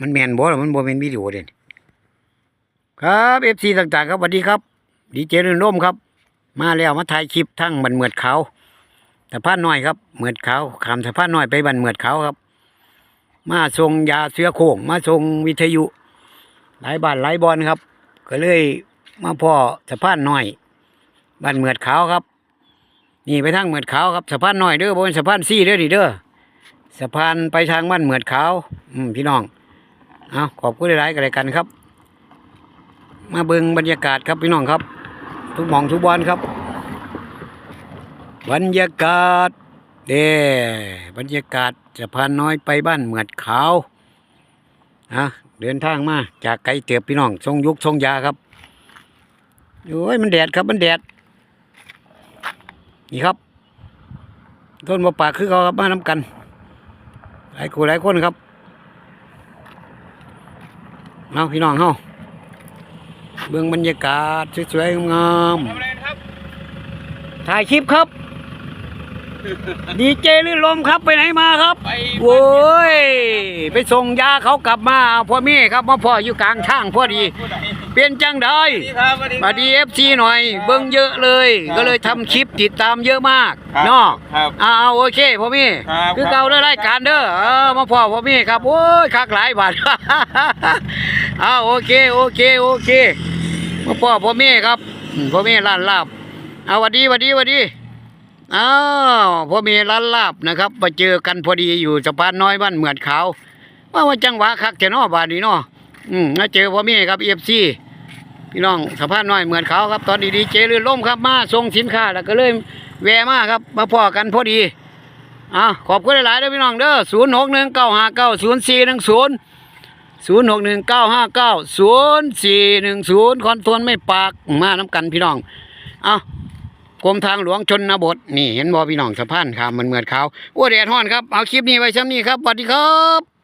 มันแมนบ่หรอมันบ่แมนวิดีโอเด่นครับเอฟซีต่างๆ ครับสวัสดีครับ ดีเจรุ่นร่มครับ มาแล้วมาถ่ายคลิปทั้งบันเหมือดเขาวสะพานน้อยครับเหมือดเขาขามสะพานน้อยไปบันเหมือดเขาครับ มาส่งยาเสือโคร่งมาส่งวิทยุ หลายบานหลายบอลครับ ก็เลยมาพ่อสะพานน้อยบ้านเหมือดขาครับ นี่ไปทางเหมือดขาครับสะพานน้อยเด้อบนสะพานซี่เด้อดิเด้อสะพานไปทางบ้านเหมือดขาอืมพี่น้อง เอาขอบคุณหลายๆกันเลยกันครับ มาเบิ่งบรรยากาศครับพี่น้องครับ ทุกหมองทุกบอลครับ บรรยากาศเด้บรรยากาศสะพานน้อยไปบ้านเหมือดขาวนะเดินทางมาจากไกลเตียบพี่น้องทรงยุกทรงยาครับโอ้ยมันแดดครับมันแดดนี่ครับ ต้นมะปรากคือเขาครับมาน้ำกัน หลายคู่หลายคนครับ เอาพี่น้องเฮาเบื้องบรรยากาศสวยๆงามไรครับๆถ่ายคลิปครับ ดีเจลื่นลมครับไปไหนมาครับไปโว้ยไปส่งยาเขากลับมาเอาพ่อแม่ครับมาพ่ออยู่กลางทางพอดีผู้ใดเป็นจังไดสวัสดีครับสวัสดีมาดีเอฟซีหน่อย เบิ่งเยอะเลยครับก็เลยทำคลิปติดตามเยอะมากครับเนาะครับเอาเอาโอเคพ่อแม่ครับคือเก่าเด้อรายการเด้อเออมาพ่อพ่อแม่ครับโอ้ยคักหลายบาทเอาโอเคโอเคโอเคมาพ่อพ่อแม่ครับอืมพ่อแม่ร้านลาบเอาหวัดดีหวัดดีหวัดดี อ้าวพอม่ร้านลาบนะครับมาเจอกันพอดีอยู่สะพานน้อยบ้านเหมือดขาวว่าว่าจังหวะคักจะนาะบาดนี้เนาะอืมมาเจอพ่อม่ครับเอฟซีพี่น้องสะพานน้อยเหมือนเขาครับ ตอนดีๆเจรื่นล่มครับมาส่งสินค้าแล้วก็เลยแวะมาครับ มาพอกันพอดีอะขอบคุณหลายๆเด้อพี่น้องเด้อศูนย์หกหนึ่งเก้าห้าเก้าศูนย์สี่หนึ่งศูนย์ศูนย์หกหนึ่งเก้าห้าเก้าศูนย์สี่หนึ่งศูนย์คอนทวนไม่ปากมาน้ำกันพี่น้อง เอา กรมทางหลวงชนบท นี่เห็นบ่พี่น้องสะพานขามมันเหมือนเขาอ้วแดดห้อนครับ เอาคลิปนี้ไว้ซ้ำนี้ครับสวัสดีครับ